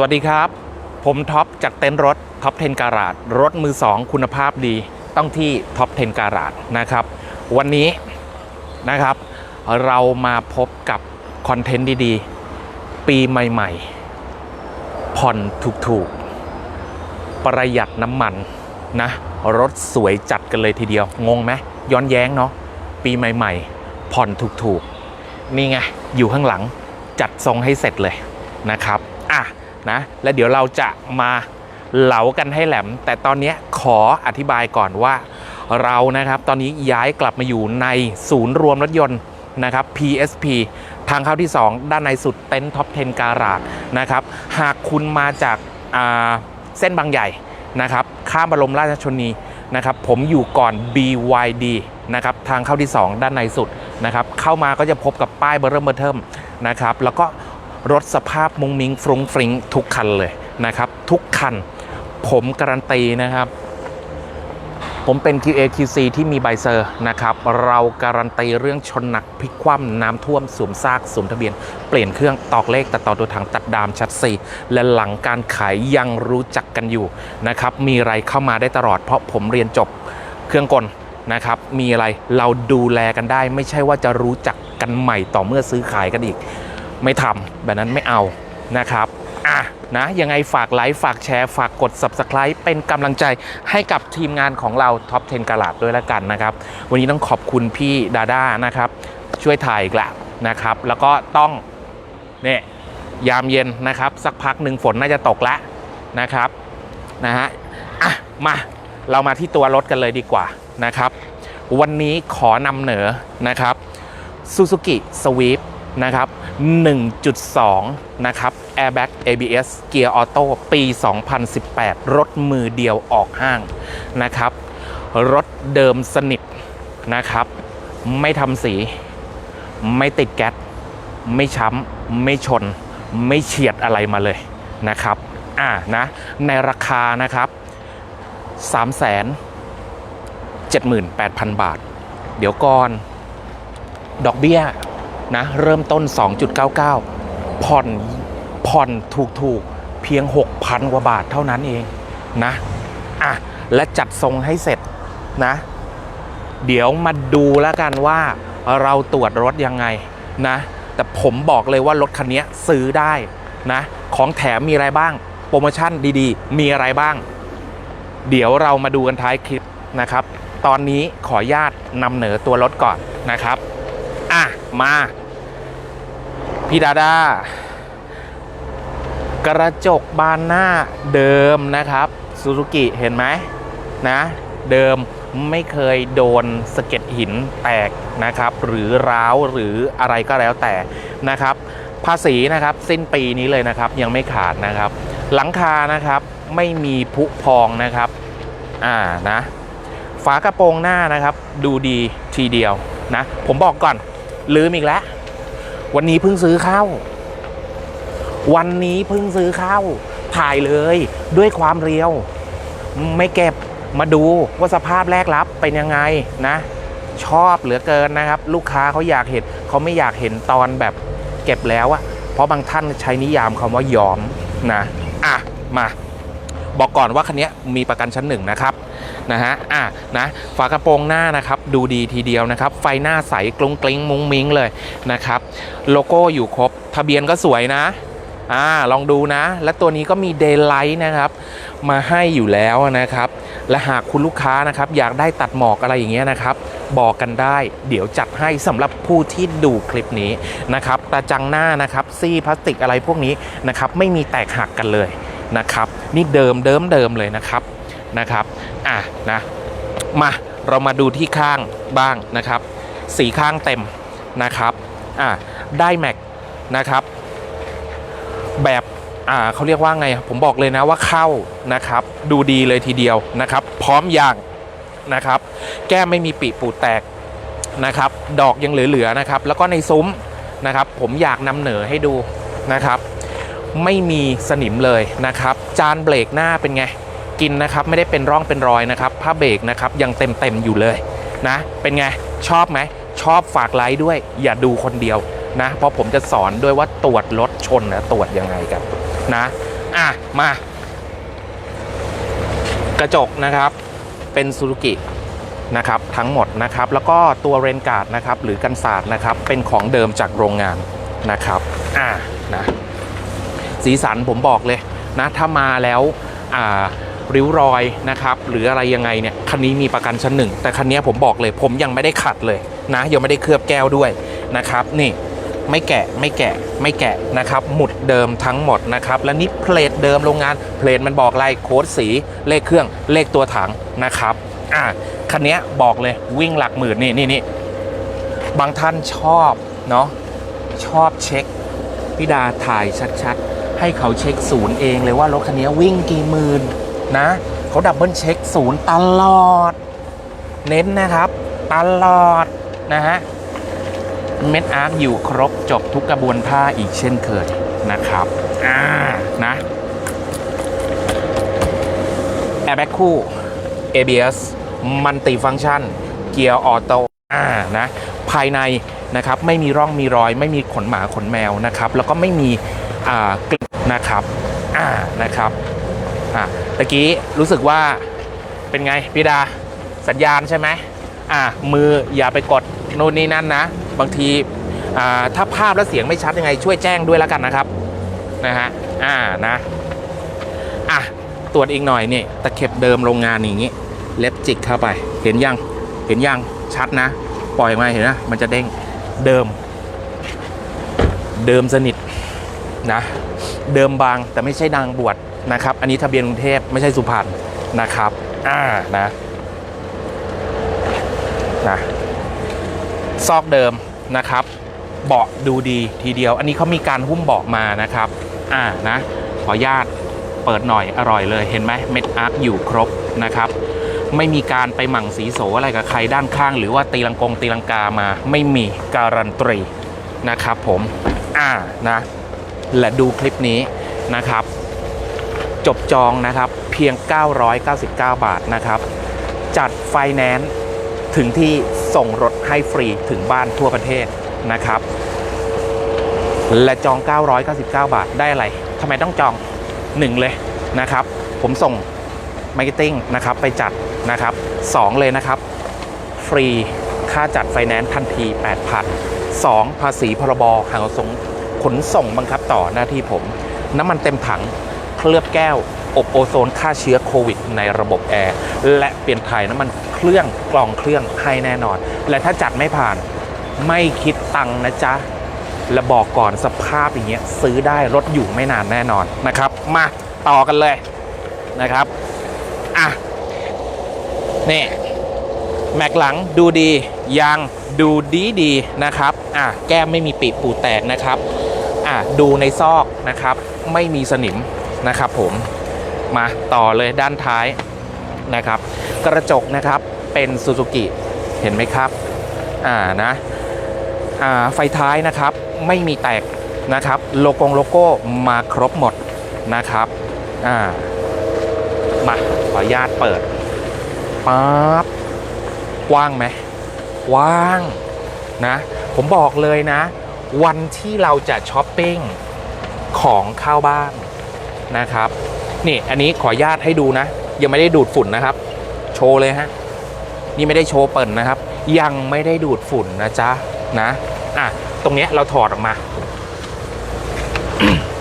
สวัสดีครับ ผมท็อปจากเต็นท์รถท็อป10การาดรถมือ 2 คุณภาพดีต้องที่ท็อป10การาดนะครับ วันนี้นะครับ เรามาพบกับคอนเทนต์ดีๆ ปีใหม่ๆ ผ่อนถูกๆ ประหยัดน้ำมันนะ รถสวยจัดกันเลยทีเดียว งงไหมย้อนแย้งเนาะปีใหม่ๆ ผ่อนถูกๆ นี่ไง อยู่ข้างหลังจัดทรงให้เสร็จเลยนะครับ อะ นะแล้วเดี๋ยวเราจะมาเหลากันให้แหลม แต่ตอนนี้ขออธิบายก่อนว่าเรานะครับตอนนี้ย้ายกลับมาอยู่ในศูนย์รวมรถยนต์นะครับ PSP ทางเข้าที่ 2 ด้านในสุดเต็นท์ท็อป 10 การาดนะครับ หากคุณมาจากาเส้นบางใหญ่นะครับ ข้ามบรมราชชนนีนะครับ ผมอยู่ก่อน BYD นะครับ ทางเข้าที่ 2 ด้านในสุดนะครับ เข้ามาก็จะพบกับป้ายเบอร์เริ่มเบอร์เทิมนะครับ แล้วก็ รถสภาพมุงมิงฟรุงฟริงทุกคันเลยนะครับ ทุกคัน ผมการันตีนะครับ ผมเป็น QA QC ที่มีใบเซอร์นะครับ เราการันตีเรื่องชนหนักพลิกคว่ำน้ำท่วมสวมซากสวมทะเบียน เปลี่ยนเครื่องตอกเลขตัดต่อตัวถังตัดดามชัดซีและหลังการขายยังรู้จักกันอยู่นะครับ มีอะไรเข้ามาได้ตลอดเพราะผมเรียนจบเครื่องกลนะครับ มีอะไรเราดูแลกันได้ ไม่ใช่ว่าจะรู้จักกันใหม่ต่อเมื่อซื้อขายกันอีก ไม่ทำแบบนั้นไม่เอานะครับอะนะยังไงฝากไลค์ฝากแชร์ ฝากกด Subscribe เป็นกำลังใจให้กับทีมงานของเราท็อป10กลาดด้วยละกันนะครับ วันนี้ต้องขอบคุณพี่ดาด้านะครับ ช่วยถ่ายอีกละนะครับ แล้วก็ต้องเนี่ยยามเย็นนะครับ สักพักหนึ่งฝนน่าจะตกแล้วนะครับนะฮะอะมาเรามาที่ตัวรถกันเลยดีกว่านะครับ วันนี้ขอนำเหนอนะครับ Suzuki Swift นะครับ 1.2 นะครับ Airbag ABS Gear Auto ปี 2018 รถมือเดียวออกห้างนะครับ รถเดิมสนิทนะครับ ไม่ทำสี ไม่ติดแก๊ส ไม่ช้ำ ไม่ชน ไม่เฉียดอะไรมาเลยนะครับ อ่านะ ในราคานะครับ378,000 บาท เดี๋ยวก่อน ดอกเบี้ย นะเริ่มต้น 2.99 ผ่อนผ่อนถูกถูกๆ เพียง 6,000 กว่าบาทเท่านั้นเองนะอะและจัดทรงให้เสร็จนะ เดี๋ยวมาดูแล้วกันว่าเราตรวจรถยังไงนะ แต่ผมบอกเลยว่ารถคันนี้ซื้อได้นะ ของแถมมีอะไรบ้าง โปรโมชั่นดีๆ มีอะไรบ้าง เดี๋ยวเรามาดูกันท้ายคลิปนะครับ ตอนนี้ขออนุญาตนำเหนอตัวรถก่อนนะครับ อะ มา พี่ดาดากระจกบานหน้าเดิมนะครับซูซูกิเห็นไหมนะเดิมไม่เคยโดนสะเก็ดหินแตกนะครับ หรือร้าวหรืออะไรก็แล้วแต่นะครับ ภาษีนะครับสิ้นปีนี้เลยนะครับยังไม่ขาดนะครับ หลังคานะครับไม่มีผุพองนะครับอ่านะฝากระโปรงหน้านะครับ ดูดีทีเดียวนะ ผมบอกก่อนลืมอีกแล้ว วันนี้เพิ่งซื้อเข้า วันนี้เพิ่งซื้อเข้า ถ่ายเลยด้วยความเรียว ไม่เก็บมาดูว่าสภาพแรกรับเป็นยังไงนะ ชอบเหลือเกินนะครับ ลูกค้าเขาอยากเห็นเขาไม่อยากเห็นตอนแบบเก็บแล้วอะเพราะบางท่านใช้นิยามคำว่ายอมนะ อะ มา บอกก่อนว่าคันนี้มีประกันชั้นหนึ่งนะครับ นะฮะอะนะฝากระโปรงหน้านะครับดูดีทีเดียวนะครับ ไฟหน้าใสกลุ้งกลิ้งมุ้งมิ้งเลยนะครับโลโก้อยู่ครบ ทะเบียนก็สวยนะอ่าลองดูนะ และตัวนี้ก็มีเดย์ไลท์นะครับมาให้อยู่แล้วนะครับ และหากคุณลูกค้านะครับอยากได้ตัดหมอกอะไรอย่างเงี้ยนะครับ บอกกันได้ เดี๋ยวจัดให้สำหรับผู้ที่ดูคลิปนี้นะครับกระจังหน้านะครับซี่พลาสติกอะไรพวกนี้นะครับไม่มีแตกหักกันเลยนะครับ นี่เดิมเดิมเดิมเลยนะครับ นะครับอะนะมาเรามาดูที่ข้างบ้างนะครับสีข้างเต็มนะครับอะได้แม็กนะครับ แบบอ่าเขาเรียกว่าไง ผมบอกเลยนะว่าเข้านะครับ ดูดีเลยทีเดียวนะครับ พร้อมยางนะครับ แก้มไม่มีปีปูดแตกนะครับ ดอกยังเหลือๆนะครับ แล้วก็ในซุ้มนะครับ ผมอยากนำเหนอให้ดูนะครับ ไม่มีสนิมเลยนะครับ จานเบรกหน้าเป็นไง กินนะครับไม่ได้เป็นร่องเป็นรอยนะครับผ้าเบรกนะครับยังเต็มเต็มๆอยู่เลยนะ เป็นไงชอบไหมชอบฝากไลค์ด้วย อย่าดูคนเดียวนะ เพราะผมจะสอนด้วยว่าตรวจรถชนนะตรวจยังไงกันนะอะมากระจกนะครับเป็นซูซูกินะครับทั้งหมดนะครับ แล้วก็ตัวเรนการ์ดนะครับหรือกันศาสตร์นะครับเป็นของเดิมจากโรงงานนะครับอ่านะสีสันผมบอกเลยนะถ้ามาแล้วอ่า ริ้วรอยนะครับหรืออะไรยังไงเนี่ยคันนี้มีประกันชั้นหนึ่งแต่คันนี้ผมบอกเลย ผมยังไม่ได้ขัดเลยนะยังไม่ได้เคลือบแก้วด้วยนะครับนี่ไม่แกะไม่แกะไม่แกะนะครับหมุดเดิมทั้งหมดนะครับและนี่เพลทเดิมโรงงานเพลทมันบอกลายโค้ดสีเลขเครื่องเลขตัวถังนะครับอะคันนี้บอกเลยวิ่งหลักหมื่นนี่นี่นี่บางท่านชอบเนาะชอบเช็คพี่ดาถ่ายชัดๆ ให้เขาเช็คศูนย์เองเลยว่ารถคันนี้วิ่งกี่หมื่น นะเขาดับเบิลเช็คศูนย์ตลอด เน้นนะครับ ตลอดนะฮะเม็ดอาร์คอยู่ครบจบทุกกระบวนท่าอีกเช่นเคยนะครับอ่านะแอร์แบ็กคู่ ABS มันติฟัง c t ชัน เกียร์ออโต้อ่านะภายในนะครับ ไม่มีร่องมีรอย ไม่มีขนหมาขนแมวนะครับ แล้วก็ไม่มีอ่ากลิ่นนะครับอ่านะครับ อ่าตะกี้รู้สึกว่าเป็นไงพี่ดาสัญญาณใช่ไหมอ่ามืออย่าไปกดโน่นนี่นั่นนะ บางทีอ่าถ้าภาพและเสียงไม่ชัดยังไง ช่วยแจ้งด้วยแล้วกันนะครับนะฮะอ่านะอะตรวจอีกหน่อยนี่ตะเข็บเดิมโรงงานอย่างงี้ เล็บจิกเข้าไป เห็นยังเห็นยังชัดนะ ปล่อยมาเห็นนะมันจะเด้งเดิม เดิมสนิทนะ เดิมบางแต่ไม่ใช่นางบวช นะครับ อันนี้ทะเบียนกรุงเทพไม่ใช่สุพรรณนะครับ อ่านะนะซอกเดิมนะครับ เบาะดูดีทีเดียว อันนี้เขามีการหุ้มเบาะมานะครับ อ่านะ ขออนุญาตเปิดหน่อยอร่อยเลยเห็นไหมเม็ดอาร์คอยู่ครบนะครับไม่มีการไปหมั่งสีโสอะไรกับใครด้านข้าง หรือว่าตีลังกงตีลังกามาไม่มีการันตีนะครับผม อ่านะ และดูคลิปนี้นะครับ จบจองนะครับเพียง 999 บาทนะครับ จัดไฟแนนซ์ถึงที่ส่งรถให้ฟรีถึงบ้านทั่วประเทศนะครับ และจอง 999 บาทได้อะไรทำไมต้องจอง 1 เลยนะครับ ผมส่งมาร์เก็ตติ้งนะครับไปจัดนะครับ 2 เลยนะครับ ฟรีค่าจัดไฟแนนซ์ทันที 8,000 2 ภาษีพรบหางส่งขนส่งบังคับต่อหน้าที่ผม น้ำมันเต็มถัง เคลือบแก้ว อบโอโซนฆ่าเชื้อโควิด ในระบบแอร์และเปลี่ยนถ่ายน้ำมันเครื่องกล่องเครื่องให้แน่นอน และถ้าจัดไม่ผ่านไม่คิดตังนะจ๊ะและบอกก่อนสภาพอย่างเงี้ยซื้อได้รถอยู่ไม่นานแน่นอนนะครับ มาต่อกันเลยนะครับอะนี่แม็กหลังดูดียางดูดีดีนะครับอะแก้มไม่มีปีปูแตกนะครับอะดูในซอกนะครับ ไม่มีสนิม นะครับผมมาต่อเลยด้านท้ายนะครับ กระจกนะครับเป็นซูซูกิเห็นไหมครับอ่านะอ่าไฟท้ายนะครับไม่มีแตกนะครับโลโก้โลโก้มาครบหมดนะครับอ่ามาขออนุญาตเปิดปั๊บกว้างไหมกว้างนะผมบอกเลยนะ วันที่เราจะช้อปปิ้งของข้าวบ้าน นะครับ นี่อันนี้ขออนุญาตให้ดูนะ ยังไม่ได้ดูดฝุ่นนะครับ โชว์เลยฮะนี่ไม่ได้โชว์เปิ่นนะครับ ยังไม่ได้ดูดฝุ่นนะจ๊ะนะอะตรงเนี้ยเราถอดออกมา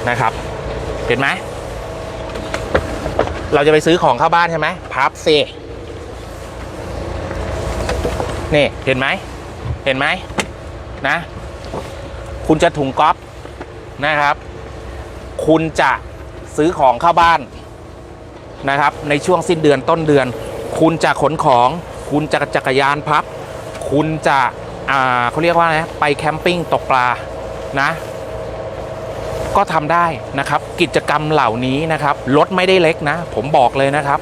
นะครับ เห็นไหมเราจะไปซื้อของเข้าบ้านใช่ไหมพับสินี่เห็นไหมเห็นไหมนะ คุณจะถุงก๊อฟนะครับ คุณจะ ซื้อของเข้าบ้านนะครับ ในช่วงสิ้นเดือนต้นเดือน คุณจะขนของ คุณจะจักรยานพับ คุณจะอ่าเขาเรียกว่าไรนะไปแคมปิ้งตกปลานะ ก็ทำได้นะครับ กิจกรรมเหล่านี้นะครับรถไม่ได้เล็กนะ ผมบอกเลยนะครับ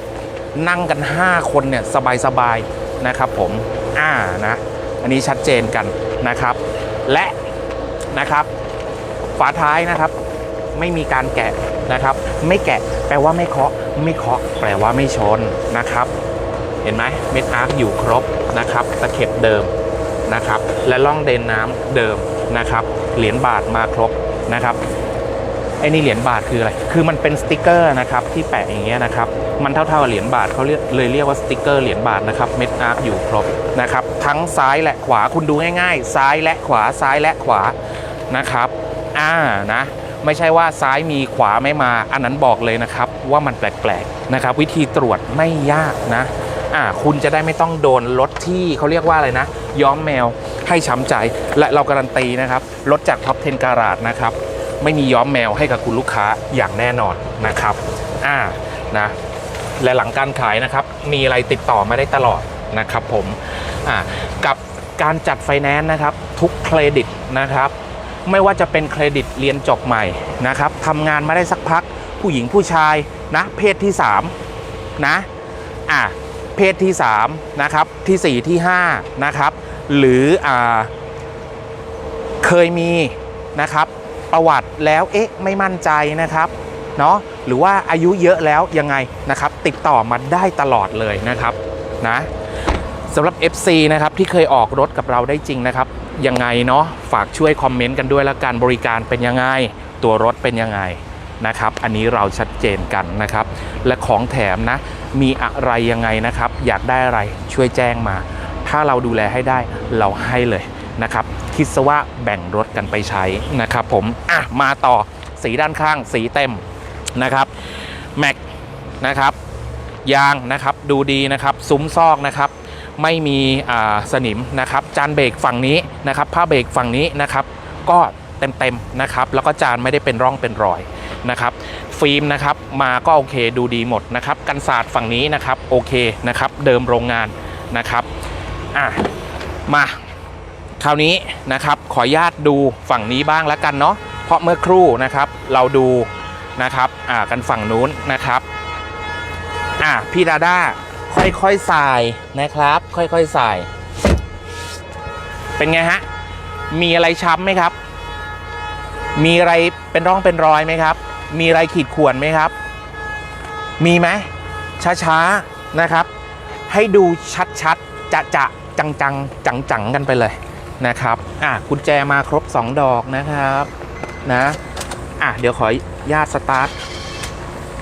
นั่งกัน 5 คนเนี่ยสบายๆนะครับ ผมอ่านะอันนี้ชัดเจนกันนะครับ และนะครับ ฝาท้ายนะครับ ไม่มีการแกะ นะครับ ไม่แกะแปลว่าไม่เคาะ ไม่เคาะ แปลว่าไม่ชนนะครับ เห็นไหมเม็ดอาร์คอยู่ครบนะครับตะเข็บเดิมนะครับ และล่องเดนน้ำเดิมนะครับ เหรียญบาทมาครบนะครับไอ้นี่เหรียญบาทคืออะไร คือมันเป็นสติกเกอร์นะครับที่แปะอย่างเงี้ยนะครับ มันเท่าๆกับเหรียญบาทเขาเรียกเลยเรียกว่าสติกเกอร์เหรียญบาทนะครับ เม็ดอาร์คอยู่ครบนะครับ ทั้งซ้ายและขวาคุณดูง่ายๆ ซ้ายและขวาซ้ายและขวานะครับ อ่านะ ไม่ใช่ว่าซ้ายมีขวาไม่มา อันนั้นบอกเลยนะครับว่ามันแปลกๆนะครับ วิธีตรวจไม่ยากนะอ่าคุณจะได้ไม่ต้องโดนรถที่เขาเรียกว่าอะไรนะ ย้อมแมวให้ช้ำใจ และเราการันตีนะครับรถจากท็อป10การาดนะครับไม่มีย้อมแมวให้กับคุณลูกค้าอย่างแน่นอนนะครับอ่านะและหลังการขายนะครับ มีอะไรติดต่อมาได้ตลอดนะครับผมอ่ากับการจัดไฟแนนซ์นะครับ ทุกเครดิตนะครับ ไม่ว่าจะเป็นเครดิตเรียนจบใหม่นะครับทำงานมาได้สักพักผู้หญิงผู้ชายนะเพศที่3นะอะเพศที่3นะครับที่4ที่5นะครับหรืออ่าเคยมีนะครับประวัติแล้วเอ๊ะไม่มั่นใจนะครับเนาะหรือว่าอายุเยอะแล้วยังไงนะครับติดต่อมาได้ตลอดเลยนะครับนะสำหรับ FC นะครับที่เคยออกรถกับเราได้จริงนะครับ ยังไงเนาะฝากช่วยคอมเมนต์กันด้วยล้วการบริการเป็นยังไง ตัวรถเป็นยังไงนะครับ อันนี้เราชัดเจนกันนะครับ และของแถมนะ มีอะไรยังไงนะครับ อยากได้อะไรช่วยแจ้งมา ถ้าเราดูแลให้ได้เราให้เลยนะครับ คิดซะว่าแบ่งรถกันไปใช้นะครับผมอะมาต่อสีด้านข้างสีเต็มนะครับแม็กนะครับยางนะครับดูดีนะครับ ซุ้มซอกนะครับ ไม่มีสนิมนะครับจานเบรกฝั่งนี้นะครับผ้าเบรกฝั่งนี้นะครับก็เต็มๆนะครับแล้วก็จานไม่ได้เป็นร่องเป็นรอยนะครับฟิล์มนะครับมาก็โอเคดูดีหมดนะครับกันศาสตร์ฝั่งนี้นะครับโอเคนะครับเดิมโรงงานนะครับอะมาคราวนี้นะครับขออนุญาตดูฝั่งนี้บ้างแล้วกันเนาะเพราะเมื่อครู่นะครับเราดูนะครับอ่ากันฝั่งนู้นนะครับอะพี่ดาด้า ค่อยๆใส่นะครับ ค่อยๆใส่เป็นไงฮะ มีอะไรช้ำไหมครับ มีอะไรเป็นร่องเป็นรอยไหมครับ มีอะไรขีดข่วนไหมครับ มีไหมช้าๆนะครับ ให้ดูชัดๆจะจะจังๆจังๆกันไปเลยนะครับอะกุญแจมาครบ 2 ดอกนะครับนะอะเดี๋ยวขอญาตสตาร์ท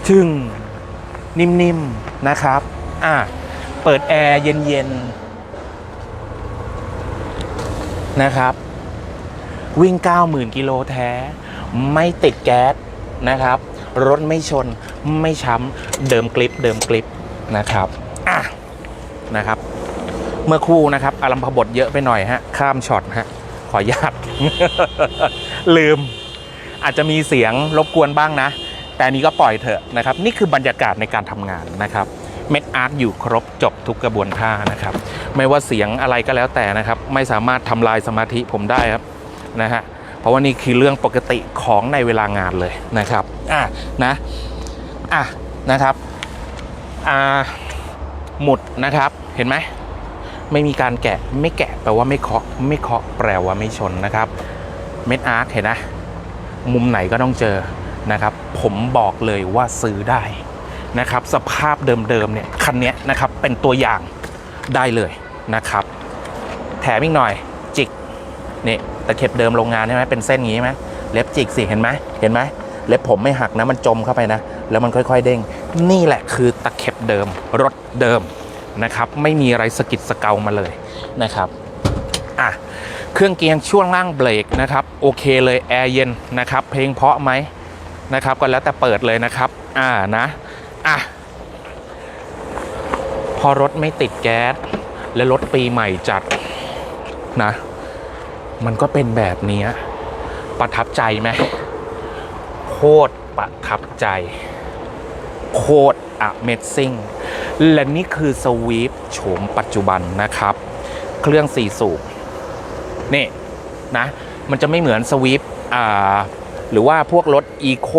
ชึ่งนิ่มๆนะครับ อะเปิดแอร์เย็นๆ นะครับ วิ่ง 90,000 กิโลแท้ ไม่ติดแก๊สนะครับ รถไม่ชนไม่ช้ำ เดิมกลิปเดิมกลิปนะครับอะนะครับ เมื่อครู่นะครับอารมพบทเยอะไปหน่อยฮะ ข้ามช็อตฮะ ขออนุญาตลืม อาจจะมีเสียงรบกวนบ้างนะ แต่นนี้ก็ปล่อยเถอะนะครับ นี่คือบรรยากาศในการทำงานนะครับ เม็ดอาร์ตอยู่ครบจบทุกกระบวนท่านะครับ ไม่ว่าเสียงอะไรก็แล้วแต่นะครับ ไม่สามารถทำลายสมาธิผมได้ครับนะฮะเพราะว่านี่คือเรื่องปกติของในเวลางานเลยนะครับอะนะอะนะครับอ่าหมุดนะครับเห็นไหมไม่มีการแกะไม่แกะแปลว่าไม่เคาะไม่เคาะแปลว่าไม่ชนนะครับ เม็ดอาร์คเห็นนะ มุมไหนก็ต้องเจอนะครับ ผมบอกเลยว่าซื้อได้ นะครับสภาพเดิมๆเนี่ยคันนี้นะครับเป็นตัวอย่างได้เลยนะครับ แถมอีกหน่อยจิกนี่ตะเข็บเดิมโรงงานใช่ไหมเป็นเส้นอย่างนี้ไหมเล็บจิกสิเห็นไหมเห็นไหมเล็บผมไม่หักนะมันจมเข้าไปนะ แล้วมันค่อยๆเด้ง นี่แหละคือตะเข็บเดิมรถเดิมนะครับ ไม่มีอะไรสกิดสเกามาเลยนะครับอะเครื่องเกียร์ช่วงล่างเบรกนะครับโอเคเลยแอร์เย็นนะครับเพลงเพาะไหมนะครับก็แล้วแต่เปิดเลยนะครับอ่านะ อะ พอรถไม่ติดแก๊ส และรถปีใหม่จัดนะ มันก็เป็นแบบนี้ประทับใจไหมโคตรประทับใจ โคตร Amazing และนี่คือสวีปโฉมปัจจุบันนะครับ เครื่องสี่สูบนี่นะ มันจะไม่เหมือนสวิฟอ่า หรือว่าพวกรถอีโค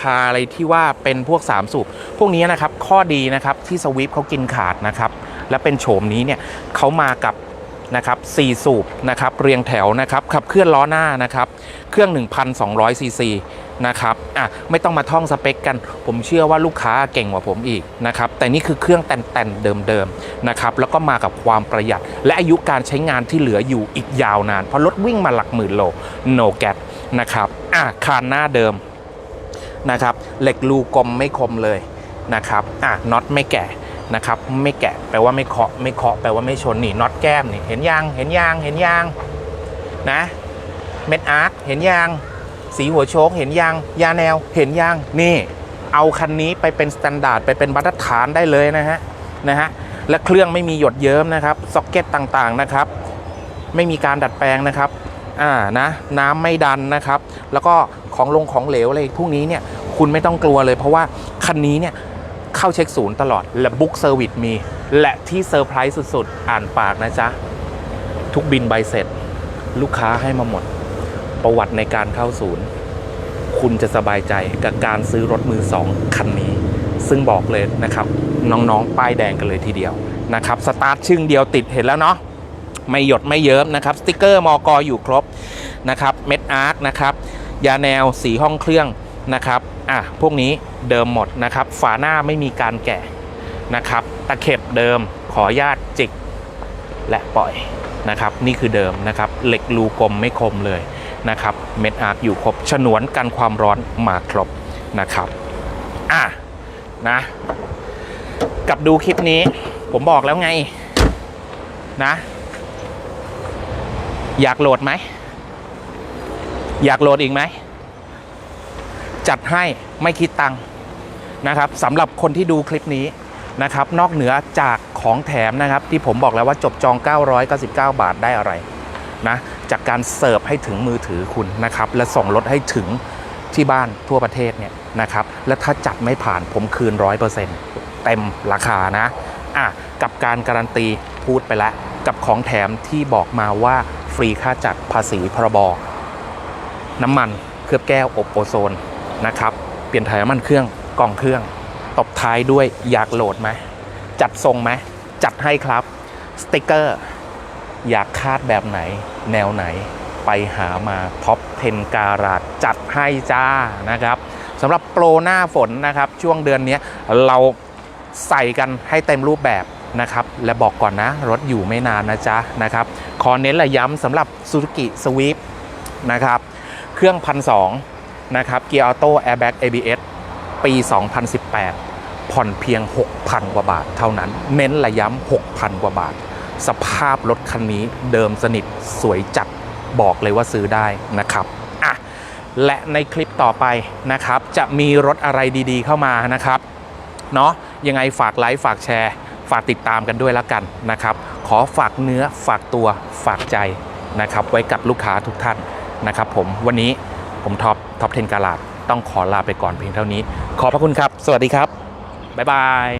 คาร์อะไรที่ว่าเป็นพวก 3 สูบพวกนี้นะครับข้อดีนะครับที่สวิฟเขากินขาดนะครับและเป็นโฉมนี้เนี่ยเขามากับนะครับ4สูบนะครับเรียงแถวนะครับขับเคลื่อนล้อหน้านะครับเครื่อง 1,200ซีซีนะครับอะไม่ต้องมาท่องสเปคกัน ผมเชื่อว่าลูกค้าเก่งกว่าผมอีกนะครับแต่นี่คือเครื่องแต่นๆเดิมๆนะครับแล้วก็มากับความประหยัด และอายุการใช้งานที่เหลืออยู่อีกยาวนาน เพราะรถวิ่งมาหลักหมื่นโลโนแก t นะครับอะคานหน้าเดิมนะครับเหล็กรูกลมไม่คมเลยนะครับอะน็อตไม่แกะนะครับไม่แกะแปลว่าไม่เคาะไม่เคาะแปลว่าไม่ชนนี่น็อตแก้มนี่เห็นยังเห็นยังเห็นยังนะเม็ดอาร์คเห็นยังสีหัวโชคเห็นยังยาแนวเห็นยังนี่ เอาคันนี้ไปเป็นสแตนดาร์ดไปเป็นมาตรฐานได้เลยนะฮะนะฮะและเครื่องไม่มีหยดเยิ้มนะครับซ็อกเก็ตต่างๆนะครับ ไม่มีการดัดแปลงนะครับ อ่านะน้ำไม่ดันนะครับ แล้วก็ของลงของเหลวอะไรพวกนี้เนี่ยคุณไม่ต้องกลัวเลยเพราะว่าคันนี้เนี่ยเข้าเช็คศูนย์ตลอด และบุ๊กเซอร์วิสมี และที่เซอร์ไพรส์สุดๆ อ่านปากนะจ๊ะ ทุกบินใบเสร็จ ลูกค้าให้มาหมด ประวัติในการเข้าศูนย์ คุณจะสบายใจกับการซื้อรถมือสองคันนี้ ซึ่งบอกเลยนะครับ น้องๆ ป้ายแดงกันเลยทีเดียวนะครับ สตาร์ทชึ่งเดียวติดเห็นแล้วเนาะ ไม่หยดไม่เยิ้มนะครับสติกเกอร์มอกออยู่ครบนะครับเม็ดอาร์คนะครับยาแนวสีห้องเครื่องนะครับอะพวกนี้เดิมหมดนะครับฝาหน้าไม่มีการแกะนะครับตะเข็บเดิมขอญาตจิกและปล่อยนะครับนี่คือเดิมนะครับเหล็กรูกลมไม่คมเลยนะครับเม็ดอาร์คอยู่ครบฉนวนกันความร้อนมาครบนะครับอะนะกับดูคลิปนี้ผมบอกแล้วไงนะ อยากโหลดไหม อยากโหลดอีกไหม จัดให้ไม่คิดตังค์นะครับสำหรับคนที่ดูคลิปนี้นะครับ นอกเหนือจากของแถมนะครับ ที่ผมบอกแล้วว่าจบจอง 999 บาทได้อะไรนะจากการเสิร์ฟให้ถึงมือถือคุณนะครับ และส่งรถให้ถึงที่บ้านทั่วประเทศเนี่ยนะครับ และถ้าจัดไม่ผ่านผมคืน 100%เต็มราคานะอะกับการการันตีพูดไปแล้ว กับของแถมที่บอกมาว่า ฟรีค่าจัดภาษีพรบน้ำมันเคลือบแก้วอบโอโซนนะครับ เปลี่ยนถ่ายน้ำมันเครื่องกล่องเครื่อง ตบท้ายด้วยอยากโหลดไหมจัดทรงไหมจัดให้ครับ สติกเกอร์ อยากคาดแบบไหน แนวไหนไปหามาท็อป10การาดจัดให้จ้านะครับสำหรับโปรหน้าฝนนะครับ ช่วงเดือนนี้เราใส่กันให้เต็มรูปแบบ นะครับและบอกก่อนนะ รถอยู่ไม่นานนะจ๊ะนะครับขอเน้นและย้ำสำหรับ Suzuki Swift นะครับเครื่องพันสองนะครับเกียร์ออโต้แอร์แบ็ก ABS ปี 2018 ผ่อนเพียง 6,000 กว่าบาทเท่านั้น เน้นระย้ำ6,000 กว่าบาท สภาพรถคันนี้เดิมสนิทสวยจัดบอกเลยว่าซื้อได้นะครับอะและในคลิปต่อไปนะครับ จะมีรถอะไรดีๆเข้ามานะครับเนาะยังไงฝากไลค์ฝากแชร์ ฝากติดตามกันด้วยแล้วกันนะครับ ขอฝากเนื้อฝากตัวฝากใจนะครับ ไว้กับลูกค้าทุกท่านนะครับ ผมวันนี้ผมท็อปท็อปเทนกาลาดต้องขอลาไปก่อนเพียงเท่านี้ ขอบพระคุณครับ สวัสดีครับ บ๊ายบาย